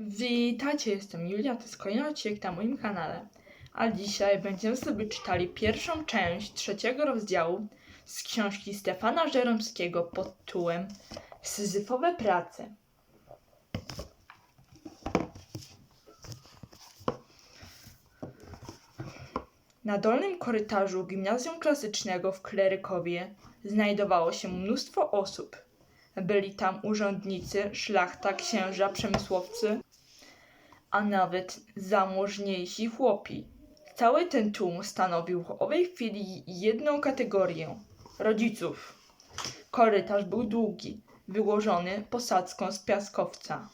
Witajcie, jestem Julia, to jest kolejny odcinek na moim kanale. A dzisiaj będziemy sobie czytali pierwszą część trzeciego rozdziału z książki Stefana Żeromskiego pod tytułem Syzyfowe prace. Na dolnym korytarzu gimnazjum klasycznego w Klerykowie znajdowało się mnóstwo osób. Byli tam urzędnicy, szlachta, księża, przemysłowcy, a nawet zamożniejsi chłopi. Cały ten tłum stanowił w owej chwili jedną kategorię rodziców. Korytarz był długi, wyłożony posadzką z piaskowca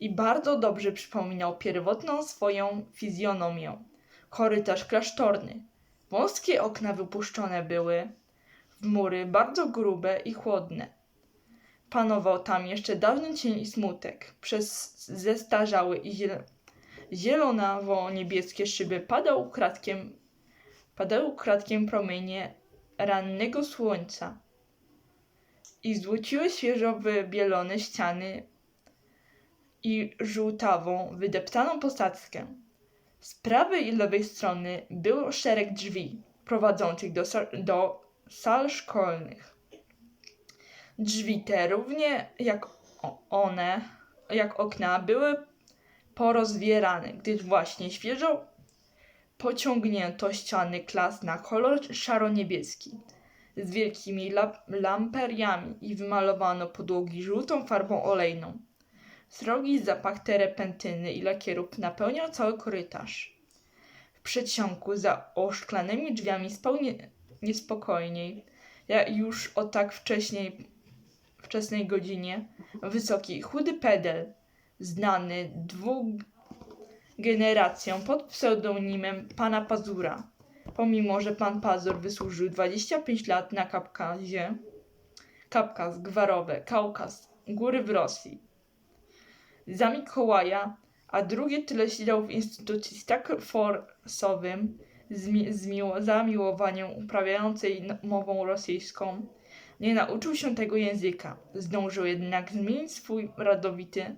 i bardzo dobrze przypominał pierwotną swoją fizjonomię. Korytarz klasztorny. Wąskie okna wypuszczone były w mury bardzo grube i chłodne. Panował tam jeszcze dawny cień i smutek. Przez zestarzałe i ziel- zielonawo-niebieskie szyby padał kratkiem, padały kratkiem promienie rannego słońca i złociły świeżo wybielone ściany i żółtawą, wydeptaną posadzkę. Z prawej i lewej strony był szereg drzwi prowadzących do, do sal szkolnych. Drzwi te, równie jak one, jak okna, były porozwierane, gdyż właśnie świeżo pociągnięto ściany klas na kolor szaro-niebieski z wielkimi la- lamperiami i wymalowano podłogi żółtą farbą olejną. Srogi zapach terepentyny i lakierów napełniał cały korytarz. W przedsionku za oszklanymi drzwiami spał nie, niespokojniej, jak już o tak wcześniej, wczesnej godzinie, wysoki, chudy pedel, znany dwóm generacjom pod pseudonimem pana Pazura. Pomimo, że pan Pazur wysłużył 25 lat na Kapkazie, Kapkaz, Gwarowe, Kaukaz, góry w Rosji, za Mikołaja, a drugie tyle siedział w instytucji tak forsowym zmi- zamiłowaniem uprawiającej mową rosyjską, nie nauczył się tego języka. Zdążył jednak zmienić swój radowity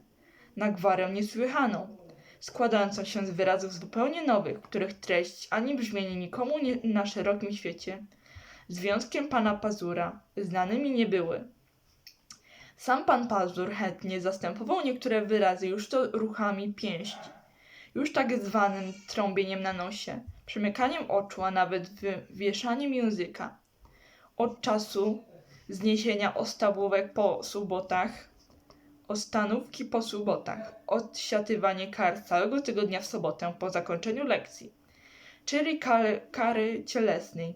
na gwarę niesłychaną, składającą się z wyrazów zupełnie nowych, których treść ani brzmienie nikomu nie, na szerokim świecie, związkiem pana Pazura, znanymi nie były. Sam pan Pazur chętnie zastępował niektóre wyrazy już to ruchami pięści, już tak zwanym trąbieniem na nosie, przymykaniem oczu, a nawet wywieszaniem języka. Od czasu zniesienia ostawówek po sobotach, ostanówki po sobotach, odsiatywanie kar całego tygodnia w sobotę po zakończeniu lekcji, czyli kary, kary cielesnej,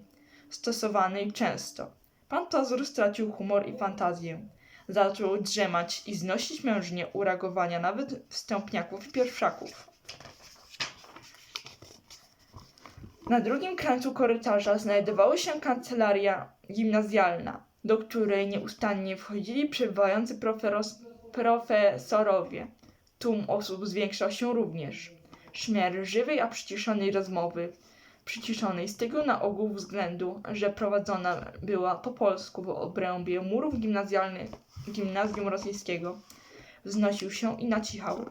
stosowanej często. Pan Pazur stracił humor i fantazję. Zaczął drzemać i znosić mężnie uragowania nawet wstępniaków i pierwszaków. Na drugim krańcu korytarza znajdowała się kancelaria gimnazjalna, do której nieustannie wchodzili przybywający proferos- profesorowie. Tłum osób zwiększał się również. Szmer żywej, a przyciszonej rozmowy, przyciszonej z tego na ogół względu, że prowadzona była po polsku w obrębie murów gimnazjalnych gimnazjum rosyjskiego, wznosił się i nacichał.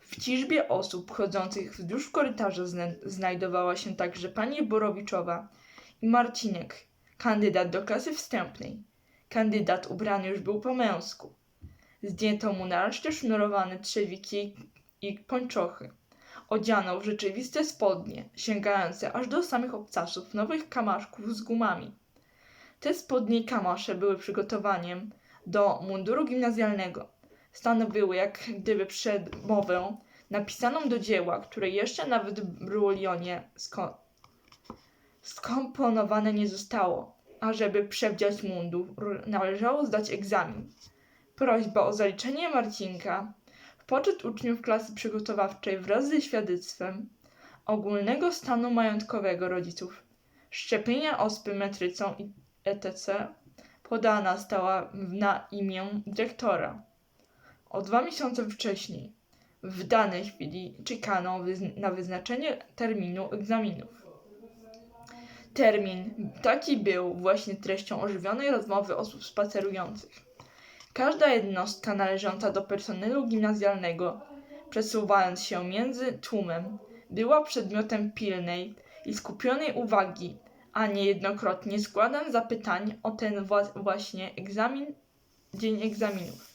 W ciżbie osób chodzących wzdłuż korytarza zna- znajdowała się także pani Borowiczowa i Marcinek, kandydat do klasy wstępnej. Kandydat ubrany już był po męsku. Zdjęto mu nareszcie sznurowane trzewiki i pończochy. Odziano w rzeczywiste spodnie, sięgające aż do samych obcasów nowych kamaszków z gumami. Te spodnie i kamasze były przygotowaniem do munduru gimnazjalnego. Stanowiły jak gdyby przedmowę napisaną do dzieła, które jeszcze nawet w Brulionie sko- skomponowane nie zostało. A żeby przewdziać mundur, należało zdać egzamin. Prośba o zaliczenie Marcinka w poczet uczniów klasy przygotowawczej wraz ze świadectwem ogólnego stanu majątkowego rodziców, szczepienia ospy metrycą etc. podana stała na imię dyrektora. O dwa miesiące wcześniej, w danej chwili, czekano na wyznaczenie terminu egzaminów. Termin taki był właśnie treścią ożywionej rozmowy osób spacerujących. Każda jednostka należąca do personelu gimnazjalnego, przesuwając się między tłumem, była przedmiotem pilnej i skupionej uwagi, a niejednokrotnie składam zapytań o ten wła- właśnie egzamin, dzień egzaminów.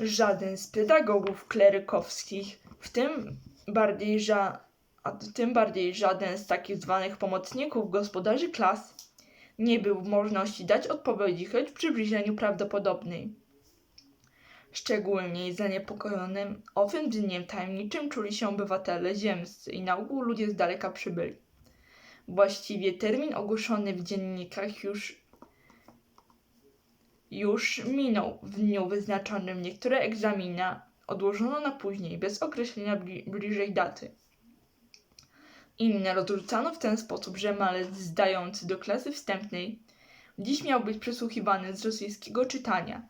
Żaden z pedagogów klerykowskich, w tym bardziej, ża- a tym bardziej żaden z takich zwanych pomocników gospodarzy klas, nie był w możności dać odpowiedzi choć w przybliżeniu prawdopodobnej. Szczególnie zaniepokojonym owym dniem tajemniczym czuli się obywatele ziemscy i na ogół ludzie z daleka przybyli. Właściwie termin ogłoszony w dziennikach już, już minął w dniu wyznaczonym. Niektóre egzamina odłożono na później, bez określenia bli- bliżej daty. Inne rozrzucano w ten sposób, że malec zdający do klasy wstępnej dziś miał być przesłuchiwany z rosyjskiego czytania.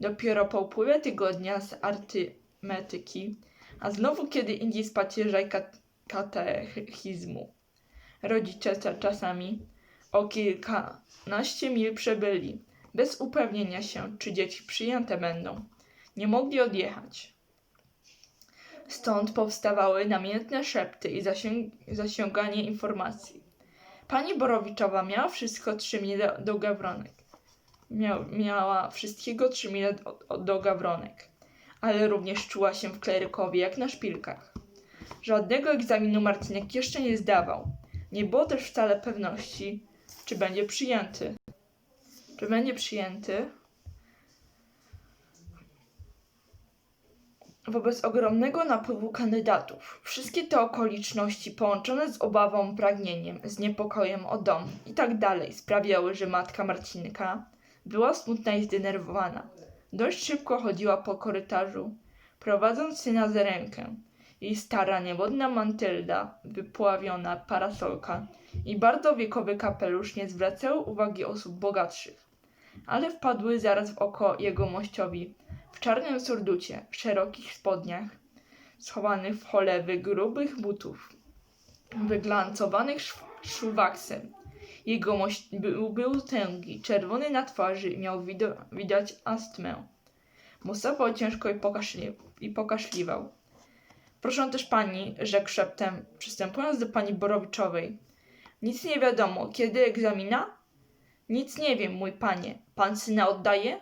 Dopiero po upływie tygodnia z artymetyki, a znowu kiedy indziej z pacierza i kat- katechizmu. Rodzice czasami o kilkanaście mil przebyli, bez upewnienia się, czy dzieci przyjęte będą. Nie mogli odjechać. Stąd powstawały namiętne szepty i zasięganie informacji. Pani Borowiczowa miała wszystko trzy mile do gawronek. Miał, miała wszystkiego trzy mile do, do gawronek, ale również czuła się w klerykowie jak na szpilkach. Żadnego egzaminu Marcinek jeszcze nie zdawał. Nie było też wcale pewności, czy będzie przyjęty. Czy będzie przyjęty? Wobec ogromnego napływu kandydatów. Wszystkie te okoliczności połączone z obawą, pragnieniem, z niepokojem o dom i tak dalej sprawiały, że matka Marcinka była smutna i zdenerwowana. Dość szybko chodziła po korytarzu, prowadząc syna za rękę. Jej stara, niewodna mantylda, wypławiona parasolka i bardzo wiekowy kapelusz nie zwracały uwagi osób bogatszych, ale wpadły zaraz w oko jego mościowi w czarnym surducie, w szerokich spodniach, schowanych w cholewy grubych butów, wyglancowanych szluwaksem. Jego mość był, był tęgi, czerwony na twarzy miał wido- widać astmę. Musapał ciężko i, pokaszli- i pokaszliwał. Proszę też pani, rzekł szeptem, przystępując do pani Borowiczowej. Nic nie wiadomo, kiedy egzamina? Nic nie wiem, mój panie. Pan syna oddaje?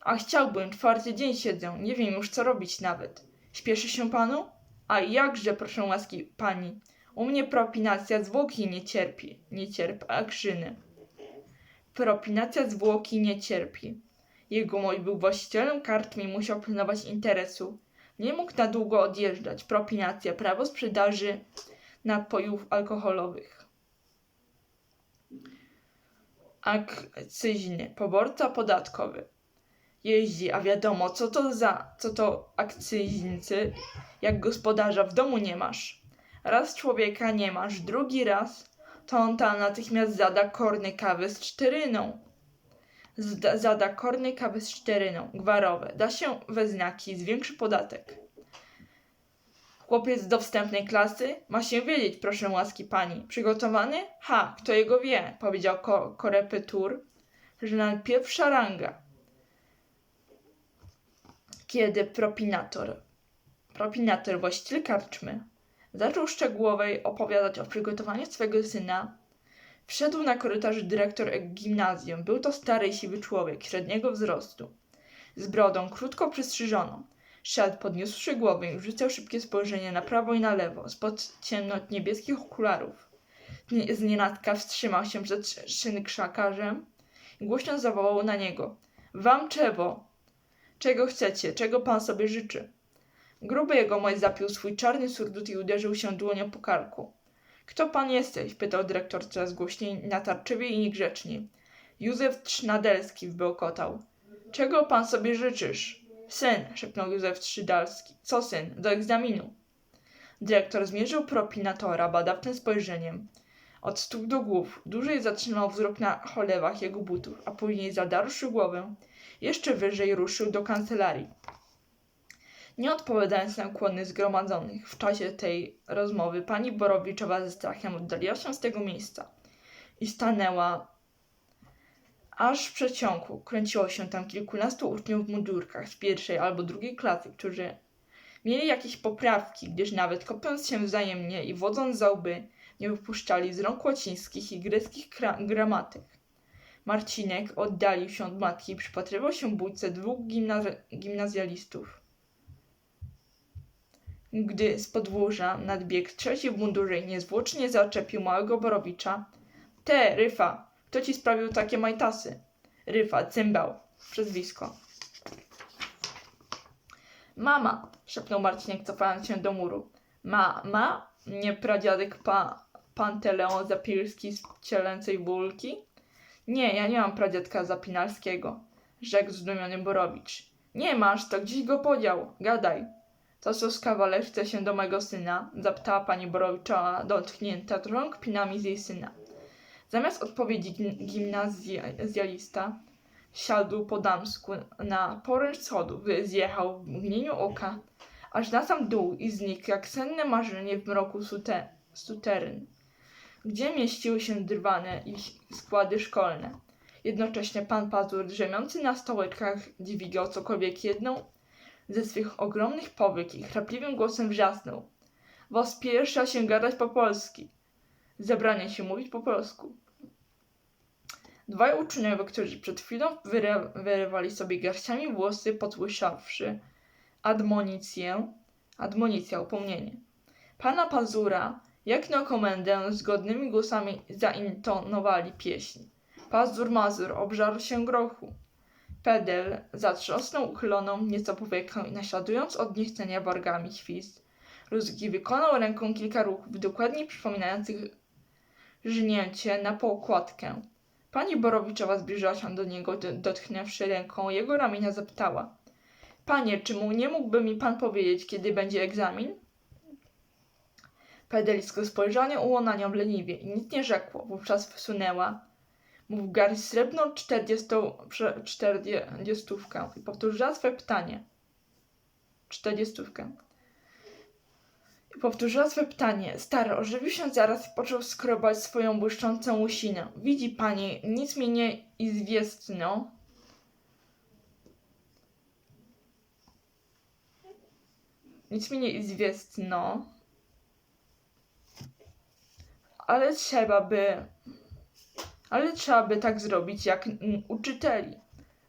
A chciałbym, czwarty dzień siedzę, nie wiem już co robić nawet. Śpieszy się panu? A jakże, proszę łaski pani. U mnie propinacja zwłoki nie cierpi, nie cierpi akrzyny. Propinacja zwłoki nie cierpi. Jego mość był właścicielem kartmy i musiał pilnować interesu. Nie mógł na długo odjeżdżać. Propinacja, prawo sprzedaży napojów alkoholowych. Akcyźny, poborca podatkowy jeździ, a wiadomo, co to za, co to akcyźnicy, jak gospodarza w domu nie masz. Raz człowieka nie masz, drugi raz, to on tam natychmiast zada korny kawy z czteryną. Zda, zada korny kawy z czteryną, gwarowe, da się we znaki, zwiększy podatek. Chłopiec do wstępnej klasy ma się wiedzieć, proszę łaski pani. Przygotowany? Ha, kto jego wie, powiedział ko- korepetur, że nawet pierwsza ranga kiedy propinator, propinator właściciel karczmy, zaczął szczegółowej opowiadać o przygotowaniu swego syna, wszedł na korytarz dyrektor gimnazjum. Był to stary i siwy człowiek, średniego wzrostu, z brodą krótko przystrzyżoną. Szedł, podniósłszy głowę i rzucał szybkie spojrzenie na prawo i na lewo, spod ciemno-niebieskich okularów. Znienacka wstrzymał się przed sz- szynkrzakarzem i głośno zawołał na niego. Wam czego? Czego chcecie? Czego pan sobie życzy? Gruby jegomość zapił swój czarny surdut i uderzył się dłonią po karku. Kto pan jesteś? pytał dyrektor coraz głośniej, natarczywie i niegrzeczniej. Józef Trznadelski wbełkotał. Czego pan sobie życzysz? Syn, szepnął Józef Trzydalski. Co syn? Do egzaminu. Dyrektor zmierzył propinatora badawczym spojrzeniem. Od stóp do głów. Dłużej zatrzymał wzrok na cholewach jego butów, a później zadarszy głowę. Jeszcze wyżej ruszył do kancelarii. Nie odpowiadając na ukłony zgromadzonych w czasie tej rozmowy, pani Borowiczowa ze strachem oddaliła się z tego miejsca i stanęła Aż w przeciągu kręciło się tam kilkunastu uczniów w mundurkach z pierwszej albo drugiej klasy, którzy mieli jakieś poprawki, gdyż nawet kopiąc się wzajemnie i wodząc za łby, nie wypuszczali z rąk łacińskich i greckich gramatyk. Marcinek oddalił się od matki i przypatrywał się bójce dwóch gimnaz- gimnazjalistów. Gdy z podwórza nadbiegł trzeci w mundurze i niezwłocznie zaczepił małego Borowicza. Te, Ryfa, kto ci sprawił takie majtasy? Ryfa, cymbał, przezwisko. Mama, szepnął Marcinek, cofając się do muru. Ma, ma? Nie pradziadek pa, Panteleon Zapilski z cielęcej bulki? Nie, ja nie mam pradziadka Zapinalskiego, rzekł zdumiony Borowicz. Nie masz, to gdzieś go podział, gadaj. To co z kawaler chce się do mego syna? Zapytała pani Borowicza, dotknięta trąg pinami z jej syna. Zamiast odpowiedzi gim- gimnazjalista siadł po damsku na poręcz schodów, zjechał w mgnieniu oka, aż na sam dół i znikł jak senne marzenie w mroku sute, suteryn, gdzie mieściły się drwane i składy szkolne. Jednocześnie pan Pazur, drzemiący na stołeczkach, dźwigał cokolwiek jedną ze swych ogromnych powyk i chrapliwym głosem wrzasnął. Was pierwsza się gadać po polski. Zabrania się mówić po polsku. Dwaj uczniowie, którzy przed chwilą wyrywali sobie garściami włosy, posłyszawszy admonicję, admonicja, upomnienie. Pana Pazura, jak na komendę, zgodnymi głosami zaintonowali pieśń. Pazur Mazur obżarł się grochu. Pedel zatrzasnął uchyloną nieco powieką i naśladując od niechcenia wargami świst, Rózgi wykonał ręką kilka ruchów dokładnie przypominających żnięcie na poukładkę. Pani Borowiczowa zbliżyła się do niego, dotknęwszy ręką jego ramienia, zapytała. Panie, czy mu nie mógłby mi pan powiedzieć, kiedy będzie egzamin? Pedelisko spojrzenie uło na nią leniwie i nic nie rzekło. Wówczas wsunęła mu w garść srebrną czterdziestówkę i powtórzyła swe pytanie. Czterdziestówkę. I powtórzyła swe pytanie. Stary ożywił się zaraz i począł skrobać swoją błyszczącą łysinę. Widzi pani, nic mi nie izwiestno. Nic mi nie izwiestno. Ale trzeba by... Ale trzeba by tak zrobić jak uczyteli.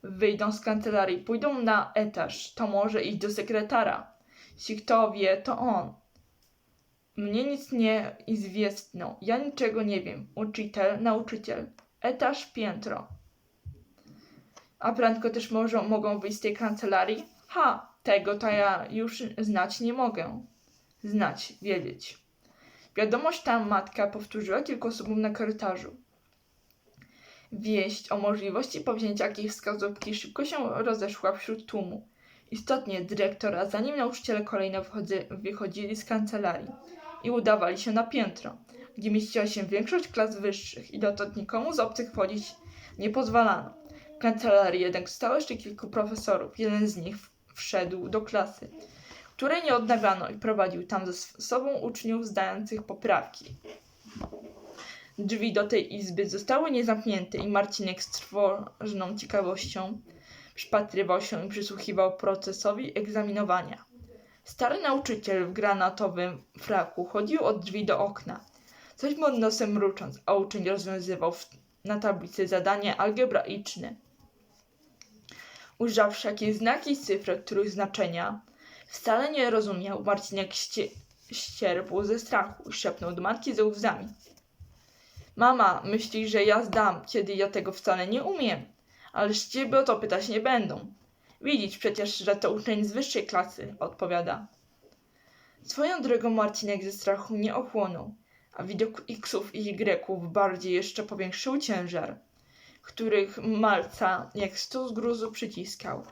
Wyjdą z kancelarii, pójdą na etaż, to może iść do sekretara. Jeśli kto wie, to on. Mnie nic nie izwiestno. Ja niczego nie wiem. Uczytel, nauczyciel. Etaż, piętro. A prędko też może, mogą wyjść z tej kancelarii? Ha, tego to ja już znać nie mogę. Znać, wiedzieć. Wiadomość ta matka powtórzyła kilku osobom na korytarzu. Wieść o możliwości powzięcia jakiejś wskazówki szybko się rozeszła wśród tłumu. Istotnie dyrektor, a zanim nauczyciele kolejno wychodzy, wychodzili z kancelarii i udawali się na piętro, gdzie mieściła się większość klas wyższych i dotąd nikomu z obcych wchodzić nie pozwalano. W kancelarii jednak stało jeszcze kilku profesorów. Jeden z nich wszedł do klasy, której nie odnawiano i prowadził tam ze sobą uczniów zdających poprawki. Drzwi do tej izby zostały niezamknięte i Marcinek z trwożną ciekawością przypatrywał się i przysłuchiwał procesowi egzaminowania. Stary nauczyciel w granatowym fraku chodził od drzwi do okna, coś pod nosem mrucząc, a uczeń rozwiązywał na tablicy zadanie algebraiczne. Ujrzawszy jakieś znaki i cyfry, których znaczenia wcale nie rozumiał, Marcinek ście, ścierpł ze strachu szepnął do matki ze łzami. Mama, myśli, że ja zdam, kiedy ja tego wcale nie umiem. Ależ ciebie o to pytać nie będą. Widzisz przecież, że to uczeń z wyższej klasy, odpowiada. Swoją drogą Marcinek ze strachu nie ochłonął, a widok Xów i Y bardziej jeszcze powiększył ciężar, których malca jak stół z gruzu przyciskał.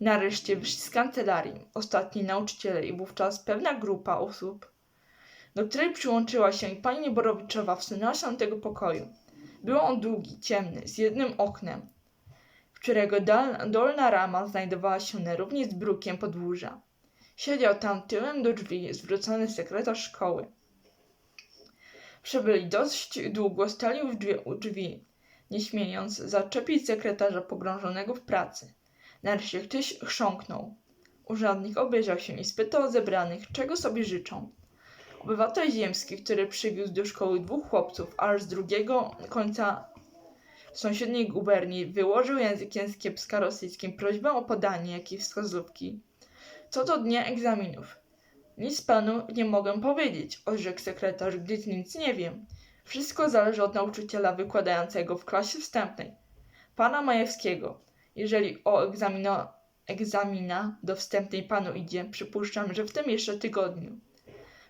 Nareszcie wyszli z kancelarii, ostatni nauczyciele i wówczas pewna grupa osób, do której przyłączyła się i pani Borowiczowa wsunęła się do tego pokoju. Był on długi, ciemny, z jednym oknem, którego dolna rama znajdowała się na równi z brukiem podwórza. Siedział tam tyłem do drzwi zwrócony sekretarz szkoły. Przebyli dość długo, stali u drzwi, u drzwi nie śmiejąc zaczepić sekretarza pogrążonego w pracy. Nareszcie ktoś chrząknął. Urzędnik obejrzał się i spytał zebranych, czego sobie życzą. Obywatel ziemski, który przywiózł do szkoły dwóch chłopców, aż z drugiego końca sąsiedniej guberni wyłożył językiem kiepsko-rosyjskim prośbę o podanie jakiejś wskazówki. Co do dnia egzaminów. Nic panu nie mogę powiedzieć, odrzekł sekretarz, gdyż nic nie wiem. Wszystko zależy od nauczyciela wykładającego w klasie wstępnej, pana Majewskiego. Jeżeli o egzamino, egzamina do wstępnej panu idzie, przypuszczam, że w tym jeszcze tygodniu.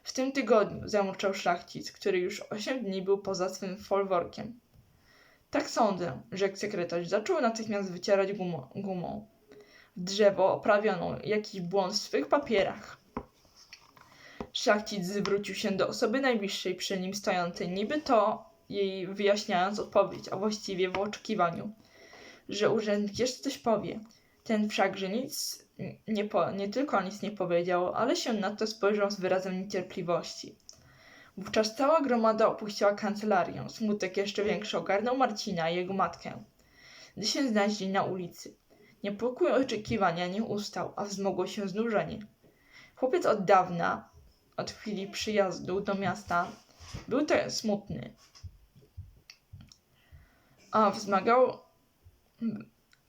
W tym tygodniu, zamruczał szlachcic, który już osiem dni był poza swym folworkiem. Tak sądzę, rzekł sekretarz. Zaczął natychmiast wycierać gumo, gumą. W drzewo oprawiono jakiś błąd w swych papierach. Szlachcic zwrócił się do osoby najbliższej przy nim stojącej, niby to jej wyjaśniając odpowiedź, a właściwie w oczekiwaniu, że urzędnik jeszcze coś powie. Ten wszakże nic nie, po, nie tylko nic nie powiedział, ale się na to spojrzał z wyrazem niecierpliwości. Wówczas cała gromada opuściła kancelarię. Smutek jeszcze większy ogarnął Marcina i jego matkę, gdy się znaleźli na ulicy. Niepokój oczekiwania nie ustał, a wzmogło się znużenie. Chłopiec od dawna, od chwili przyjazdu do miasta, był tak smutny. A wzmagał,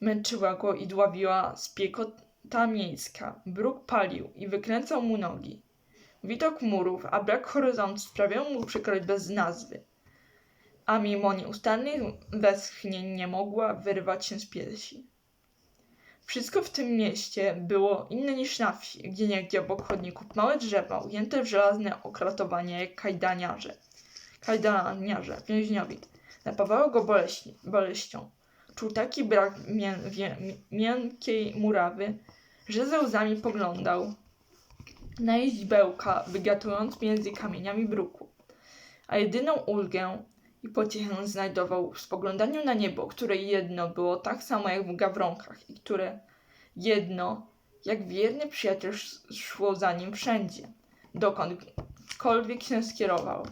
męczyła go i dławiła spiekota miejska. Bruk palił i wykręcał mu nogi. Widok murów, a brak horyzontu sprawiał mu przykrość bez nazwy. A mimo nieustannych westchnień nie mogła wyrwać się z piersi. Wszystko w tym mieście było inne niż na wsi, gdzie niegdzie obok chodników małe drzewa ujęte w żelazne okratowanie jak kajdaniarze. Kajdaniarze, więźniowie. Napawało go boleśnie, boleścią. Czuł taki brak mię, miękkiej murawy, że ze łzami poglądał na jej źbełka, wygatując między kamieniami bruku. A jedyną ulgę i pociechę znajdował w spoglądaniu na niebo, które jedno było tak samo jak w gawronkach i które jedno, jak wierny przyjaciel sz- szło za nim wszędzie, dokądkolwiek się skierował.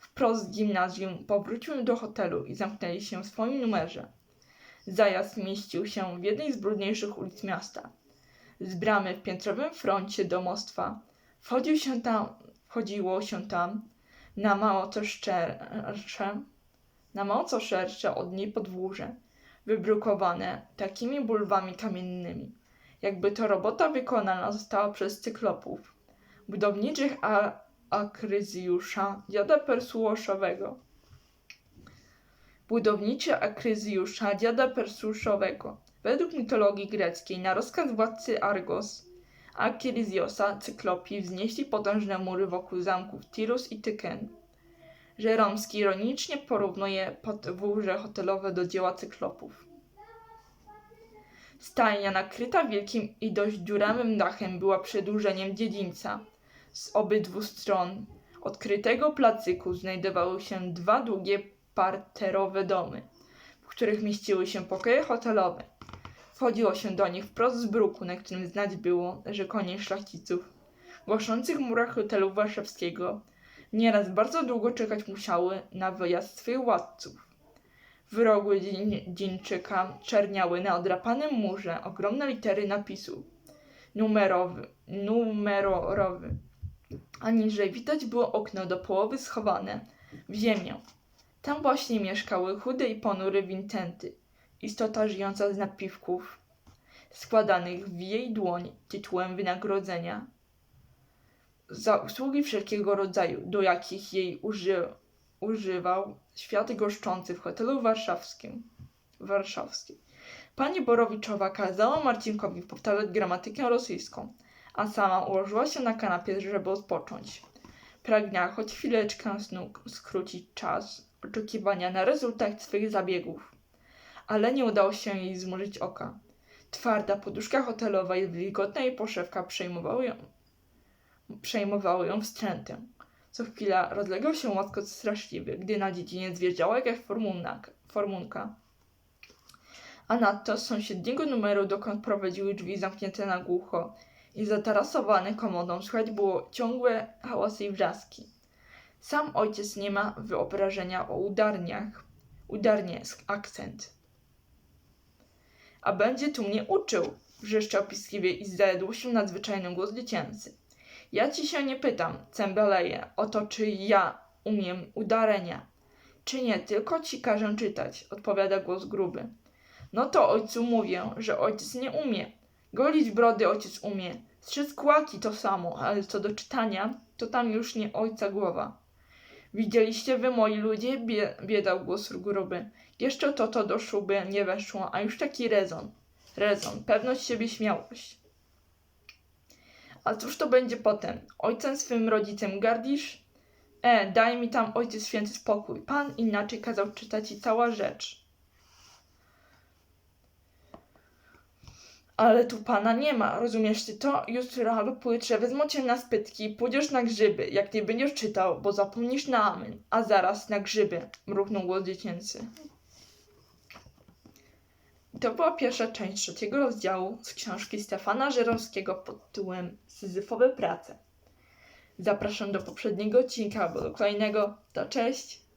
Wprost z gimnazjum powrócił do hotelu i zamknęli się w swoim numerze. Zajazd mieścił się w jednej z brudniejszych ulic miasta. Z bramy w piętrowym froncie domostwa wchodził się tam, wchodziło się tam na mało co szczersze, na mało co szersze od niej podwórze, wybrukowane takimi bulwami kamiennymi, jakby to robota wykonana została przez cyklopów, budowniczych akryzjusza, dziada Persuoszowego. Budowniczy akryzjusza, dziada Persuszowego. Według mitologii greckiej, na rozkaz władcy Argos, Akryzjosa, cyklopii wznieśli potężne mury wokół zamków Tirus i Tyken. Żeromski ironicznie porównuje podwórze hotelowe do dzieła cyklopów. Stajnia nakryta wielkim i dość dziurawym dachem była przedłużeniem dziedzińca. Z obydwu stron odkrytego placyku znajdowały się dwa długie parterowe domy, w których mieściły się pokoje hotelowe. Wchodziło się do nich wprost z bruku, na którym znać było, że konie szlachciców, głoszących murach hotelu warszawskiego, nieraz bardzo długo czekać musiały na wyjazd swych władców. Wyrogły dzień, dzieńczyka czerniały na odrapanym murze ogromne litery napisu numerowy, numerorowy, a niżej widać było okno do połowy schowane w ziemię. Tam właśnie mieszkały chudy i ponury Wincenty, istota żyjąca z napiwków składanych w jej dłoń tytułem wynagrodzenia za usługi wszelkiego rodzaju, do jakich jej uży, używał świat goszczący w hotelu warszawskim. warszawskim. Pani Borowiczowa kazała Marcinkowi powtarzać gramatykę rosyjską, a sama ułożyła się na kanapie, żeby odpocząć. Pragnęła choć chwileczkę snu skrócić czas oczekiwania na rezultat swych zabiegów, ale nie udało się jej zmrużyć oka. Twarda poduszka hotelowa i wilgotna jej poszewka przejmowały ją, przejmowały ją wstrętę. Co chwila rozlegał się łaskot straszliwy, gdy na dziedziniec wjeżdżała jakaś formunka. A nadto z sąsiedniego numeru, dokąd prowadziły drzwi zamknięte na głucho i zatarasowane komodą, słychać było ciągłe hałasy i wrzaski. Sam ojciec nie ma wyobrażenia o udarniach. udarnie sk- akcent. A będzie tu mnie uczył, wrzeszczał piskliwie i zjadł się nadzwyczajny głos dziecięcy. Ja ci się nie pytam, cembeleje, o to, czy ja umiem udarenia. Czy nie, tylko ci każę czytać, odpowiada głos gruby. No to ojcu mówię, że ojciec nie umie. Golić brody ojciec umie. Strzec kłaki to samo, ale co do czytania, to tam już nie ojca głowa. Widzieliście wy, moi ludzie, bie, biedał głos gruby. Jeszcze to to do szuby nie weszło, a już taki rezon. Rezon, pewność siebie, śmiałość. A cóż to będzie potem? Ojcem swym rodzicem gardzisz? E, daj mi tam ojciec święty spokój. Pan inaczej kazał czytać i cała rzecz. Ale tu pana nie ma, rozumiesz ty to? Jutro albo pojutrze wezmą cię na spytki, pójdziesz na grzyby, jak nie będziesz czytał, bo zapomnisz na amen, a zaraz na grzyby, mruknął głos dziecięcy. To była pierwsza część trzeciego rozdziału z książki Stefana Żeromskiego pod tytułem Syzyfowe prace. Zapraszam do poprzedniego odcinka albo do kolejnego. To cześć!